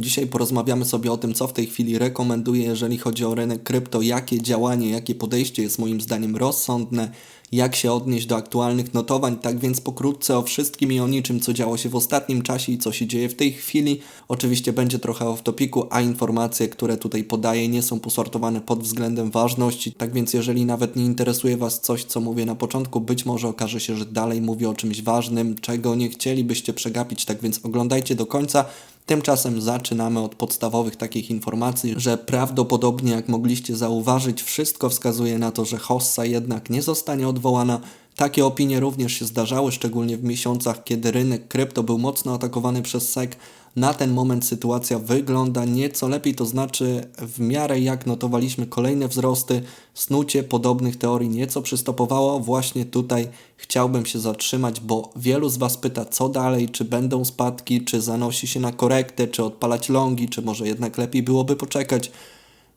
Dzisiaj porozmawiamy sobie o tym, co w tej chwili rekomenduję, jeżeli chodzi o rynek krypto, jakie działanie, jakie podejście jest moim zdaniem rozsądne, jak się odnieść do aktualnych notowań. Tak więc pokrótce o wszystkim i o niczym, co działo się w ostatnim czasie i co się dzieje w tej chwili. Oczywiście będzie trochę off topiku, a informacje, które tutaj podaję, nie są posortowane pod względem ważności. Tak więc, jeżeli nawet nie interesuje Was coś, co mówię na początku, być może okaże się, że dalej mówię o czymś ważnym, czego nie chcielibyście przegapić. Tak więc oglądajcie do końca. Tymczasem zaczynamy od podstawowych takich informacji, że prawdopodobnie, jak mogliście zauważyć, wszystko wskazuje na to, że Hossa jednak nie zostanie odwołana. Takie opinie również się zdarzały, szczególnie w miesiącach, kiedy rynek krypto był mocno atakowany przez SEC. Na ten moment sytuacja wygląda nieco lepiej, to znaczy w miarę jak notowaliśmy kolejne wzrosty, snucie podobnych teorii nieco przystopowało. Właśnie tutaj chciałbym się zatrzymać, bo wielu z Was pyta, co dalej, czy będą spadki, czy zanosi się na korektę, czy odpalać longi, czy może jednak lepiej byłoby poczekać.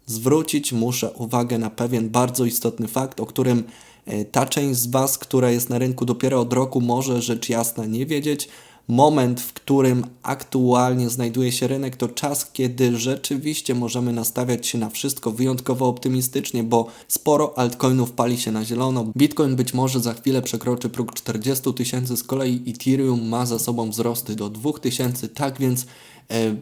Zwrócić muszę uwagę na pewien bardzo istotny fakt, o którym ta część z Was, która jest na rynku dopiero od roku, może rzecz jasna nie wiedzieć moment, w którym aktualnie znajduje się rynek, to czas, kiedy rzeczywiście możemy nastawiać się na wszystko wyjątkowo optymistycznie, bo sporo altcoinów pali się na zielono. Bitcoin być może za chwilę przekroczy próg 40 tysięcy, z kolei Ethereum ma za sobą wzrosty do 2000, tak więc. E,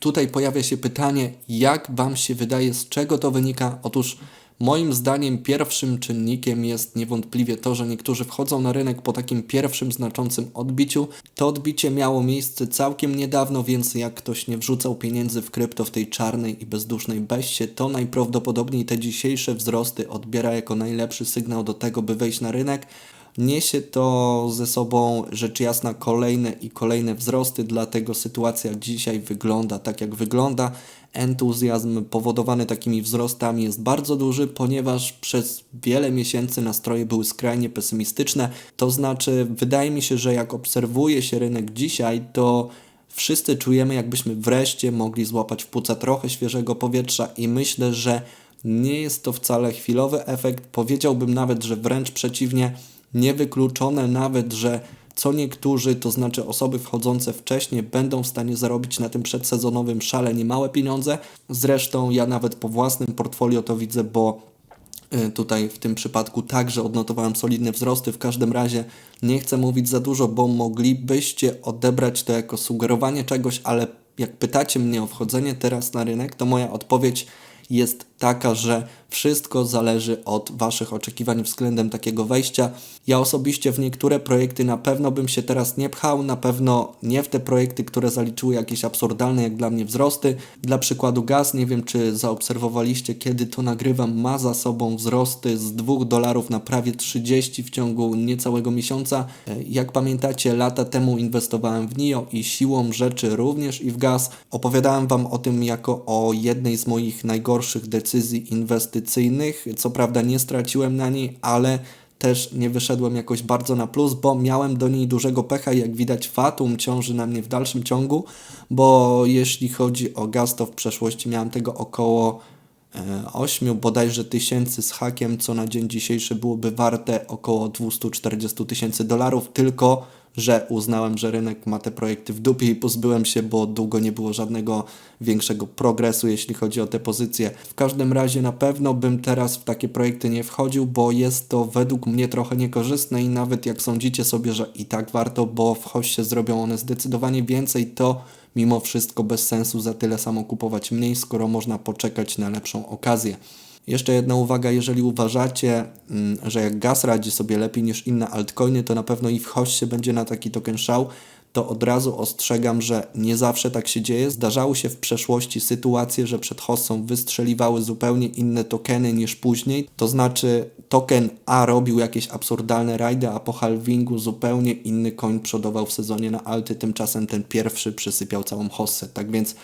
tutaj pojawia się pytanie, jak Wam się wydaje, z czego to wynika? Otóż Moim zdaniem pierwszym czynnikiem jest niewątpliwie to, że niektórzy wchodzą na rynek po takim pierwszym znaczącym odbiciu. To odbicie miało miejsce całkiem niedawno, więc jak ktoś nie wrzucał pieniędzy w krypto w tej czarnej i bezdusznej beście, to najprawdopodobniej te dzisiejsze wzrosty odbiera jako najlepszy sygnał do tego, by wejść na rynek. Niesie to ze sobą rzecz jasna kolejne i kolejne wzrosty, dlatego sytuacja dzisiaj wygląda tak jak wygląda. Entuzjazm powodowany takimi wzrostami jest bardzo duży, ponieważ przez wiele miesięcy nastroje były skrajnie pesymistyczne. To znaczy, wydaje mi się, że jak obserwuje się rynek dzisiaj, to wszyscy czujemy, jakbyśmy wreszcie mogli złapać w płuca trochę świeżego powietrza i myślę, że nie jest to wcale chwilowy efekt. Powiedziałbym nawet, że wręcz przeciwnie niewykluczone nawet, że co niektórzy, to znaczy osoby wchodzące wcześniej, będą w stanie zarobić na tym przedsezonowym szale niemałe pieniądze. Zresztą ja nawet po własnym portfolio to widzę, bo y, tutaj w tym przypadku także odnotowałem solidne wzrosty. W każdym razie nie chcę mówić za dużo, bo moglibyście odebrać to jako sugerowanie czegoś, ale jak pytacie mnie o wchodzenie teraz na rynek, to moja odpowiedź jest taka, że wszystko zależy od Waszych oczekiwań względem takiego wejścia. Ja osobiście w niektóre projekty na pewno bym się teraz nie pchał, na pewno nie w te projekty, które zaliczyły jakieś absurdalne jak dla mnie wzrosty. Dla przykładu gaz, nie wiem czy zaobserwowaliście, kiedy to nagrywam, ma za sobą wzrosty z 2 dolarów na prawie 30 w ciągu niecałego miesiąca. Jak pamiętacie, lata temu inwestowałem w NIO i siłą rzeczy również i w gaz. Opowiadałem Wam o tym jako o jednej z moich najgorszych decyzji inwestycyjnych. Co prawda nie straciłem na niej, ale też nie wyszedłem jakoś bardzo na plus, bo miałem do niej dużego pecha i jak widać fatum ciąży na mnie w dalszym ciągu, bo jeśli chodzi o gaz, to w przeszłości miałem tego około 8 e, bodajże tysięcy z hakiem, co na dzień dzisiejszy byłoby warte około 240 tysięcy dolarów, tylko że uznałem, że rynek ma te projekty w dupie i pozbyłem się, bo długo nie było żadnego większego progresu, jeśli chodzi o te pozycje. W każdym razie na pewno bym teraz w takie projekty nie wchodził, bo jest to według mnie trochę niekorzystne i nawet jak sądzicie sobie, że i tak warto, bo w hoście zrobią one zdecydowanie więcej, to mimo wszystko bez sensu za tyle samo kupować mniej, skoro można poczekać na lepszą okazję. Jeszcze jedna uwaga, jeżeli uważacie, mm, że jak gaz radzi sobie lepiej niż inne altcoiny, to na pewno i w hoście będzie na taki token szał, to od razu ostrzegam, że nie zawsze tak się dzieje. Zdarzały się w przeszłości sytuacje, że przed hossą wystrzeliwały zupełnie inne tokeny niż później. To znaczy token A robił jakieś absurdalne rajdy, a po halvingu zupełnie inny coin przodował w sezonie na alty, tymczasem ten pierwszy przysypiał całą hossę. Tak więc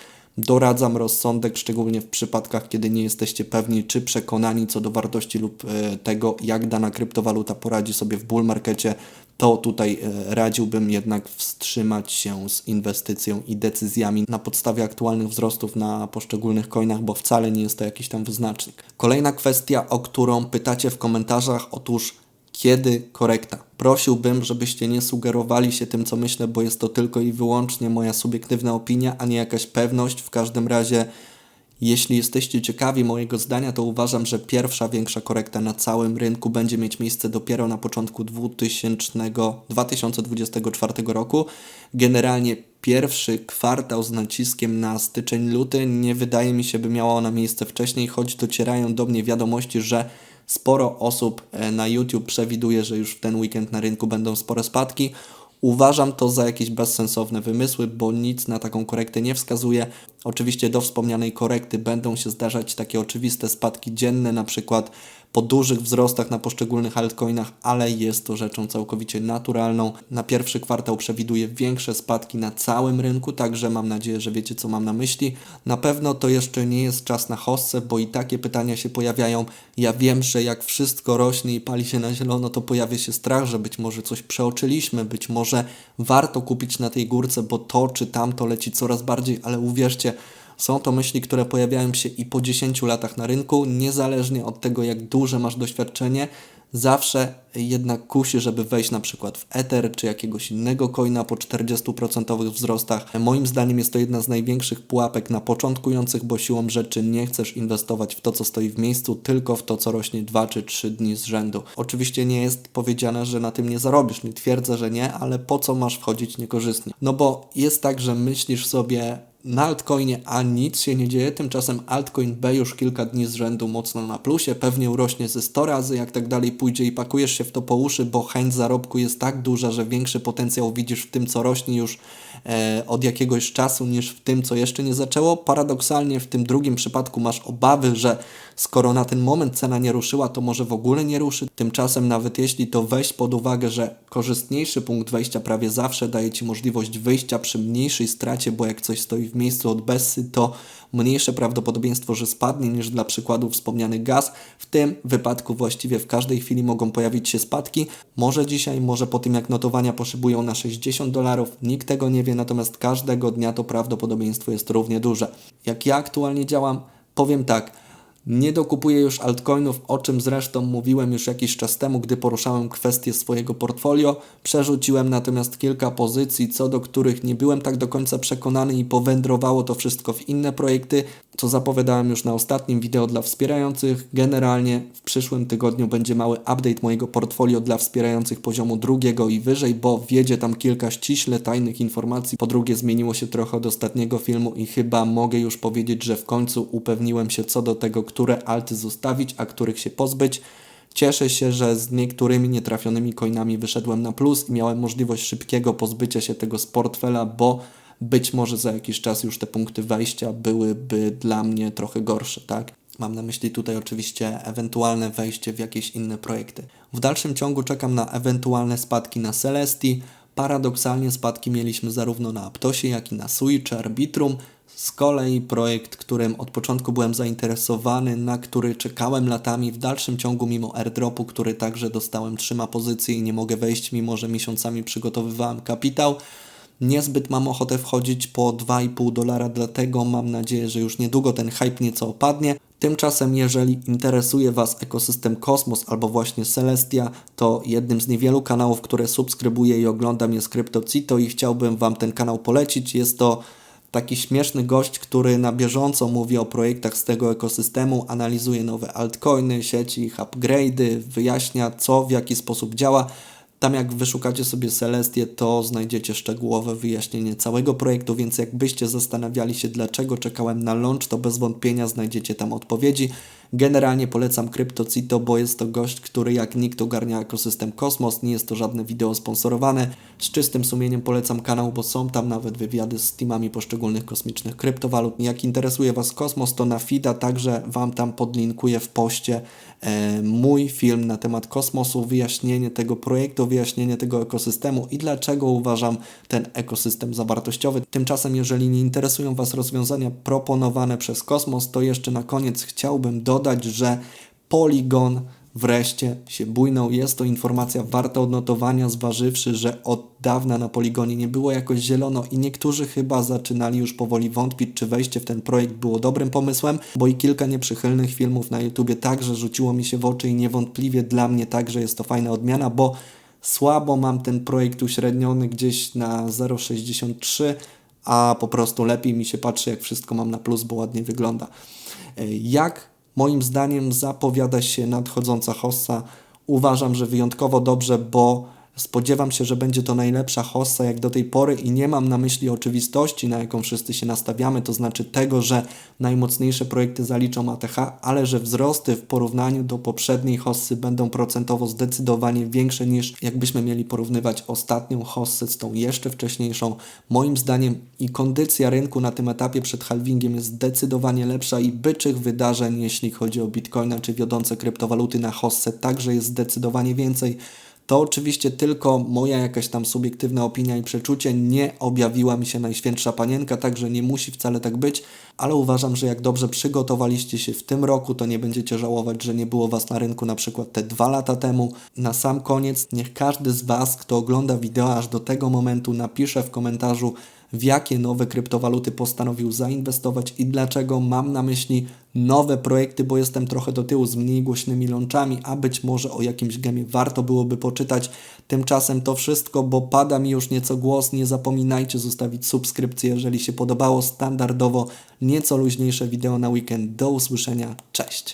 Doradzam rozsądek, szczególnie w przypadkach, kiedy nie jesteście pewni czy przekonani co do wartości lub e, tego, jak dana kryptowaluta poradzi sobie w bull markecie, to tutaj e, radziłbym jednak wstrzymać się z inwestycją i decyzjami na podstawie aktualnych wzrostów na poszczególnych coinach, bo wcale nie jest to jakiś tam wyznacznik. Kolejna kwestia, o którą pytacie w komentarzach, otóż kiedy korekta. Prosiłbym, żebyście nie sugerowali się tym, co myślę, bo jest to tylko i wyłącznie moja subiektywna opinia, a nie jakaś pewność. W każdym razie, jeśli jesteście ciekawi mojego zdania, to uważam, że pierwsza większa korekta na całym rynku będzie mieć miejsce dopiero na początku 2000, 2024 roku. Generalnie pierwszy kwartał z naciskiem na styczeń-luty nie wydaje mi się, by miała ona miejsce wcześniej, choć docierają do mnie wiadomości, że sporo osób e, na YouTube przewiduje, że już w ten weekend na rynku będą spore spadki. Uważam to za jakieś bezsensowne wymysły, bo nic na taką korektę nie wskazuje. Oczywiście do wspomnianej korekty będą się zdarzać takie oczywiste spadki dzienne, na przykład po dużych wzrostach na poszczególnych altcoinach, ale jest to rzeczą całkowicie naturalną. Na pierwszy kwartał przewiduję większe spadki na całym rynku, także mam nadzieję, że wiecie co mam na myśli. Na pewno to jeszcze nie jest czas na hossę, bo i takie pytania się pojawiają. Ja wiem, że jak wszystko rośnie i pali się na zielono, to pojawia się strach, że być może coś przeoczyliśmy, być może warto kupić na tej górce, bo to czy tamto leci coraz bardziej, ale uwierzcie, są to myśli, które pojawiają się i po 10 latach na rynku, niezależnie od tego, jak duże masz doświadczenie. Zawsze jednak kusi, żeby wejść na przykład w Ether czy jakiegoś innego coina po 40% wzrostach. Moim zdaniem jest to jedna z największych pułapek na początkujących, bo siłą rzeczy nie chcesz inwestować w to, co stoi w miejscu, tylko w to, co rośnie 2 czy 3 dni z rzędu. Oczywiście nie jest powiedziane, że na tym nie zarobisz, nie twierdzę, że nie, ale po co masz wchodzić niekorzystnie? No bo jest tak, że myślisz sobie, na altcoinie A nic się nie dzieje, tymczasem altcoin B już kilka dni z rzędu mocno na plusie, pewnie urośnie ze 100 razy, jak tak dalej pójdzie i pakujesz się w to po uszy, bo chęć zarobku jest tak duża, że większy potencjał widzisz w tym, co rośnie już e, od jakiegoś czasu, niż w tym, co jeszcze nie zaczęło. Paradoksalnie w tym drugim przypadku masz obawy, że skoro na ten moment cena nie ruszyła, to może w ogóle nie ruszy. Tymczasem nawet jeśli to weź pod uwagę, że korzystniejszy punkt wejścia prawie zawsze daje Ci możliwość wyjścia przy mniejszej stracie, bo jak coś stoi w miejscu od Bessy, to mniejsze prawdopodobieństwo, że spadnie niż dla przykładu wspomniany gaz. W tym wypadku właściwie w każdej chwili mogą pojawić się spadki. Może dzisiaj, może po tym jak notowania poszybują na 60 dolarów, nikt tego nie wie, natomiast każdego dnia to prawdopodobieństwo jest równie duże. Jak ja aktualnie działam, powiem tak. Nie dokupuję już altcoinów, o czym zresztą mówiłem już jakiś czas temu, gdy poruszałem kwestię swojego portfolio. Przerzuciłem natomiast kilka pozycji, co do których nie byłem tak do końca przekonany i powędrowało to wszystko w inne projekty, co zapowiadałem już na ostatnim wideo dla wspierających. Generalnie w przyszłym tygodniu będzie mały update mojego portfolio dla wspierających poziomu drugiego i wyżej, bo wiedzie tam kilka ściśle tajnych informacji. Po drugie zmieniło się trochę od ostatniego filmu i chyba mogę już powiedzieć, że w końcu upewniłem się co do tego, które alty zostawić, a których się pozbyć. Cieszę się, że z niektórymi nietrafionymi coinami wyszedłem na plus i miałem możliwość szybkiego pozbycia się tego z portfela, bo być może za jakiś czas już te punkty wejścia byłyby dla mnie trochę gorsze, tak? Mam na myśli tutaj oczywiście ewentualne wejście w jakieś inne projekty. W dalszym ciągu czekam na ewentualne spadki na Celestii. Paradoksalnie spadki mieliśmy zarówno na Aptosie, jak i na Sui czy Arbitrum. Z kolei projekt, którym od początku byłem zainteresowany, na który czekałem latami w dalszym ciągu mimo airdropu, który także dostałem, trzyma pozycję i nie mogę wejść, mimo że miesiącami przygotowywałem kapitał. Niezbyt mam ochotę wchodzić po 2,5 dolara, dlatego mam nadzieję, że już niedługo ten hype nieco opadnie. Tymczasem, jeżeli interesuje Was ekosystem Kosmos albo właśnie Celestia, to jednym z niewielu kanałów, które subskrybuję i oglądam jest CryptoCito i chciałbym Wam ten kanał polecić. Jest to taki śmieszny gość, który na bieżąco mówi o projektach z tego ekosystemu, analizuje nowe altcoiny, sieci, ich upgrade'y, wyjaśnia co, w jaki sposób działa. Tam jak wyszukacie sobie Celestię, to znajdziecie szczegółowe wyjaśnienie całego projektu, więc jakbyście zastanawiali się, dlaczego czekałem na launch, to bez wątpienia znajdziecie tam odpowiedzi. Generalnie polecam CryptoCito, bo jest to gość, który jak nikt ogarnia ekosystem Kosmos, nie jest to żadne wideo sponsorowane. Z czystym sumieniem polecam kanał, bo są tam nawet wywiady z teamami poszczególnych kosmicznych kryptowalut. Jak interesuje Was Kosmos, to na FIDA także Wam tam podlinkuję w poście e, mój film na temat kosmosu, wyjaśnienie tego projektu, wyjaśnienie tego ekosystemu i dlaczego uważam ten ekosystem za wartościowy. Tymczasem, jeżeli nie interesują Was rozwiązania proponowane przez Kosmos, to jeszcze na koniec chciałbym dodać, że Polygon wreszcie się bujnął. Jest to informacja warta odnotowania, zważywszy, że od dawna na poligonie nie było jakoś zielono i niektórzy chyba zaczynali już powoli wątpić, czy wejście w ten projekt było dobrym pomysłem, bo i kilka nieprzychylnych filmów na YouTubie także rzuciło mi się w oczy i niewątpliwie dla mnie także jest to fajna odmiana, bo słabo mam ten projekt uśredniony gdzieś na 0,63, a po prostu lepiej mi się patrzy, jak wszystko mam na plus, bo ładnie wygląda. E, Jak moim zdaniem zapowiada się nadchodząca hossa? Uważam, że wyjątkowo dobrze, bo spodziewam się, że będzie to najlepsza hossa jak do tej pory i nie mam na myśli oczywistości, na jaką wszyscy się nastawiamy, to znaczy tego, że najmocniejsze projekty zaliczą ATH, ale że wzrosty w porównaniu do poprzedniej hossy będą procentowo zdecydowanie większe niż jakbyśmy mieli porównywać ostatnią hossę z tą jeszcze wcześniejszą. Moim zdaniem i kondycja rynku na tym etapie przed halvingiem jest zdecydowanie lepsza i byczych wydarzeń, jeśli chodzi o Bitcoina czy wiodące kryptowaluty na hossę, także jest zdecydowanie więcej. To oczywiście tylko moja jakaś tam subiektywna opinia i przeczucie. Nie objawiła mi się Najświętsza Panienka, także nie musi wcale tak być, ale uważam, że jak dobrze przygotowaliście się w tym roku, to nie będziecie żałować, że nie było Was na rynku na przykład te dwa lata temu. Na sam koniec, niech każdy z Was, kto ogląda wideo aż do tego momentu, napisze w komentarzu, w jakie nowe kryptowaluty postanowił zainwestować i dlaczego mam na myśli nowe projekty, bo jestem trochę do tyłu z mniej głośnymi lączami, a być może o jakimś gemie warto byłoby poczytać. Tymczasem to wszystko, bo pada mi już nieco głos. Nie zapominajcie zostawić subskrypcji, jeżeli się podobało. Standardowo nieco luźniejsze wideo na weekend. Do usłyszenia. Cześć!